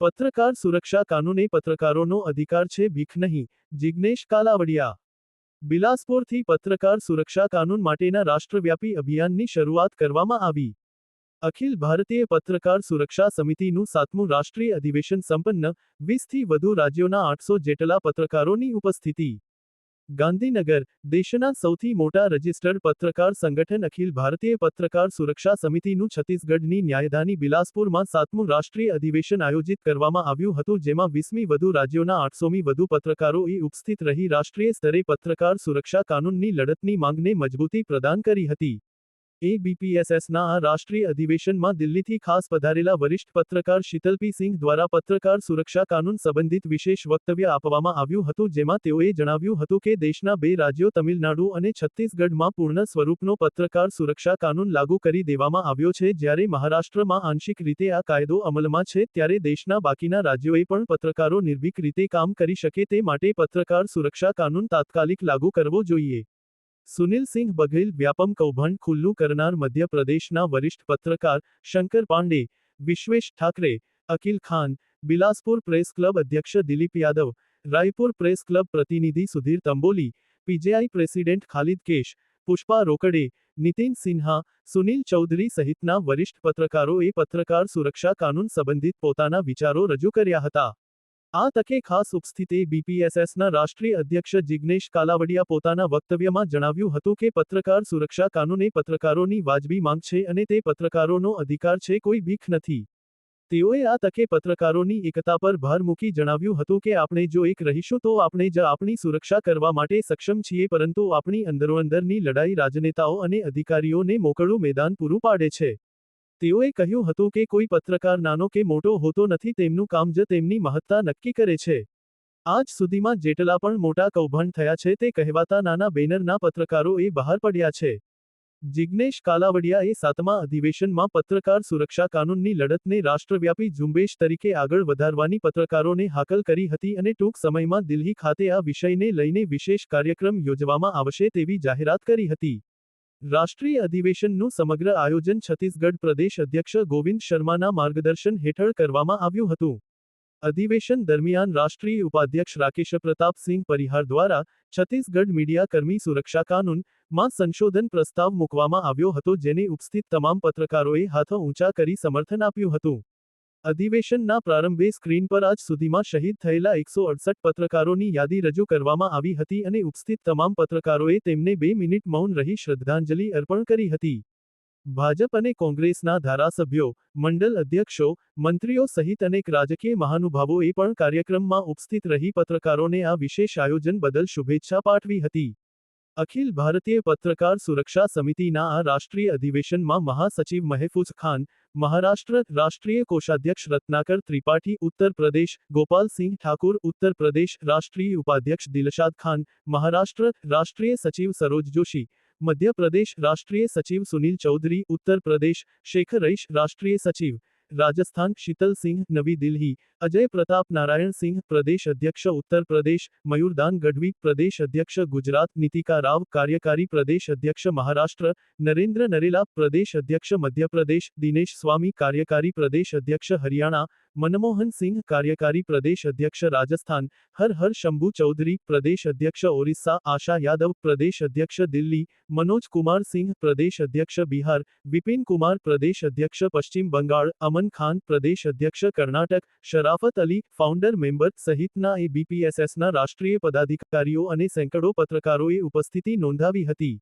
પત્રકાર સુરક્ષા કાનૂને પત્રકારોનો અધિકાર છે ભીખ નહીં જિજ્ઞેશ કાલાવડિયા. બિલાસપુરથી પત્રકાર સુરક્ષા કાનૂન માટેના રાષ્ટ્રવ્યાપી અભિયાનની શરૂઆત કરવામાં આવી. અખિલ ભારતીય પત્રકાર સુરક્ષા સમિતિનું સાતમું રાષ્ટ્રીય અધિવેશન સંપન્ન, વીસથી વધુ રાજ્યોના આઠસો જેટલા પત્રકારોની ઉપસ્થિતિ. ગાંધીનગર, દેશના સૌથી મોટા રજિસ્ટર્ડ પત્રકાર સંગઠન અખિલ ભારતીય પત્રકાર સુરક્ષા સમિતિનું છત્તીસગઢની ન્યાયધાની બિલાસપુરમાં સાતમું રાષ્ટ્રીય અધિવેશન આયોજિત કરવામાં આવ્યું હતું, જેમાં વીસમી વધુ રાજ્યોના આઠસોમી વધુ પત્રકારોએ ઉપસ્થિત રહી રાષ્ટ્રીય સ્તરે પત્રકાર સુરક્ષા કાનૂનની લડતની માંગને મજબૂતી પ્રદાન કરી હતી. એબીપીએસએસના આ રાષ્ટ્રીય અધિવેશનમાં દિલ્હીથી ખાસ પધારેલા વરિષ્ઠ પત્રકાર શીતલપી સિંહ દ્વારા પત્રકાર સુરક્ષા કાનૂન સંબંધિત વિશેષ વક્તવ્ય આપવામાં આવ્યું હતું, જેમાં તેઓએ જણાવ્યું હતું કે દેશના બે રાજ્યો તમિલનાડુ અને છત્તીસગઢમાં પૂર્ણ સ્વરૂપનો પત્રકાર સુરક્ષા કાનૂન લાગુ કરી દેવામાં આવ્યો છે. જ્યારે મહારાષ્ટ્રમાં આંશિક રીતે આ કાયદો અમલમાં છે, ત્યારે દેશના બાકીના રાજ્યોએ પણ પત્રકારો નિર્ભીક રીતે કામ કરી શકે તે માટે પત્રકાર સુરક્ષા કાનૂન તાત્કાલિક લાગુ કરવો જોઈએ. સુનિલ સિંહ બઘેલ વ્યાપમ કૌભાંડ ખુલ્લું કરનાર મધ્યપ્રદેશના વરિષ્ઠ પત્રકાર શંકર પાંડે, વિશ્વેશ ઠાકરે, અકિલ ખાન, બિલાસપુર પ્રેસ ક્લબ અધ્યક્ષ દિલીપ યાદવ, રાયપુર પ્રેસ ક્લબ પ્રતિનિધિ સુધીર તંબોલી, પીજેઆઈ પ્રેસિડેન્ટ ખાલિદ કેશ, પુષ્પા રોકડે, નીતિન સિન્હા, સુનિલ ચૌધરી સહિતના વરિષ્ઠ પત્રકારોએ પત્રકાર સુરક્ષા કાનૂન સંબંધિત પોતાના વિચારો રજૂ કર્યા હતા. આ તકે ખાસ ઉપસ્થિતે બીપીએસએસના રાષ્ટ્રીય અધ્યક્ષ જિગ્નેશ કાલાવડિયા પોતાના વક્તવ્યમાં જણાવ્યું હતું કે પત્રકાર સુરક્ષા કાનૂને પત્રકારોની વાજબી માંગ છે અને તે પત્રકારોનો અધિકાર છે, કોઈ ભીખ નથી. તેઓએ આ તકે પત્રકારોની એકતા પર ભાર મૂકી જણાવ્યું હતું કે આપણે જો એક રહીશું તો આપણે જ આપણી સુરક્ષા કરવા માટે સક્ષમ છીએ, પરંતુ આપણી અંદરોઅંદરની લડાઈ રાજનેતાઓ અને અધિકારીઓને મોકળું મેદાન પૂરું પાડે છે. તેઓએ કહ્યું હતું કે કોઈ પત્રકાર નાનો કે મોટો હોતો નથી, તેમનું કામ જ તેમની મહત્તા નક્કી કરે છે. આજ સુધીમાં જેટલા પણ મોટા કૌભાંડ થયા છે તે કહેવાતા નાના બેનરના પત્રકારો એ બહાર પડ્યા છે. જિગ્નેશ કાલાવડિયાએ સાતમા અધિવેશનમાં પત્રકાર સુરક્ષા કાનૂનની લડતને રાષ્ટ્રવ્યાપી ઝુંબેશ તરીકે આગળ વધારવાની પત્રકારોને હાકલ કરી હતી અને ટૂંક સમયમાં દિલ્હી ખાતે આ વિષયને લઈને વિશેષ કાર્યક્રમ યોજવામાં આવશે તેવી જાહેરાત કરી હતી. રાષ્ટ્રીય અધિવેશનનું સમગ્ર આયોજન છત્તીસગઢ પ્રદેશ અધ્યક્ષ ગોવિંદ શર્માના માર્ગદર્શન હેઠળ કરવામાં આવ્યું હતું. અધિવેશન દરમિયાન રાષ્ટ્રીય ઉપાધ્યક્ષ રાકેશ પ્રતાપ સિંહ પરિહાર દ્વારા છત્તીસગઢ મીડિયાકર્મી સુરક્ષા કાનૂનમાં સંશોધન પ્રસ્તાવ મૂકવામાં આવ્યો હતો, જેને ઉપસ્થિત તમામ પત્રકારોએ હાથો ઊંચા કરી સમર્થન આપ્યું હતું. અધિવેશનના પ્રારંભે સ્ક્રીન પર આજ સુધીમાં શહીદ થયેલા એકસો અડસઠ પત્રકારોની યાદી રજૂ કરવામાં આવી હતી અને ઉપસ્થિત તમામ પત્રકારોએ તેમને બે મિનિટ મૌન રહી શ્રદ્ધાંજલિ અર્પણ કરી હતી. ભાજપ અને કોંગ્રેસના ધારાસભ્યો, મંડળ અધ્યક્ષો, મંત્રીઓ સહિત અનેક રાજકીય મહાનુભાવોએ પણ કાર્યક્રમમાં ઉપસ્થિત રહી પત્રકારોને આ વિશેષ આયોજન બદલ શુભેચ્છા પાઠવી હતી. અખિલ ભારતીય પત્રકાર સુરક્ષા સમિતિના આ રાષ્ટ્રીય અધિવેશનમાં મહાસચિવ મહેફૂઝ ખાન, મહારાષ્ટ્ર રાષ્ટ્રીય કોષાધ્યક્ષ રત્નાકર ત્રિપાઠી, ઉત્તર પ્રદેશ ગોપાલસિંહ ઠાકુર, ઉત્તર પ્રદેશ રાષ્ટ્રીય ઉપાધ્યક્ષ દિલશાદ ખાન, મહારાષ્ટ્ર રાષ્ટ્રીય સચિવ સરોજ જોશી, મધ્યપ્રદેશ રાષ્ટ્રીય સચિવ સુનિલ ચૌધરી, ઉત્તર પ્રદેશ શેખર રઈશ રાષ્ટ્રીય સચિવ રાજસ્થાન શીતલ સિંહ, નવી દિલ્હી, અજય પ્રતાપ નારાયણ સિંહ, પ્રદેશ અધ્યક્ષ, ઉત્તર પ્રદેશ, મયુરદાન ગઢવી, પ્રદેશ અધ્યક્ષ, ગુજરાત, નીતિકા રાવ, કાર્યકારી પ્રદેશ અધ્યક્ષ, મહારાષ્ટ્ર, નરેન્દ્ર નરેલા, પ્રદેશ અધ્યક્ષ, મધ્યપ્રદેશ, દિનેશ સ્વામી, કાર્યકારી પ્રદેશ અધ્યક્ષ, હરિયાણા મનમોહન સિંહ કાર્યકારી પ્રદેશ અધ્યક્ષ રાજસ્થાન, હર હર શંભુ ચૌધરી પ્રદેશ અધ્યક્ષ ઓરિસ્સા, આશા યાદવ પ્રદેશ અધ્યક્ષ દિલ્હી, મનોજ કુમાર સિંહ પ્રદેશ અધ્યક્ષ બિહાર, વિપિન કુમાર પ્રદેશ અધ્યક્ષ પશ્ચિમ બંગાળ, અમન ખાન પ્રદેશ અધ્યક્ષ કર્ણાટક, શરાફત અલી ફાઉન્ડર મેમ્બર સહિતના એ બીપીએસએસના રાષ્ટ્રીય પદાધિકારીઓ અને સેંકડો પત્રકારોએ ઉપસ્થિતિ નોંધાવી હતી.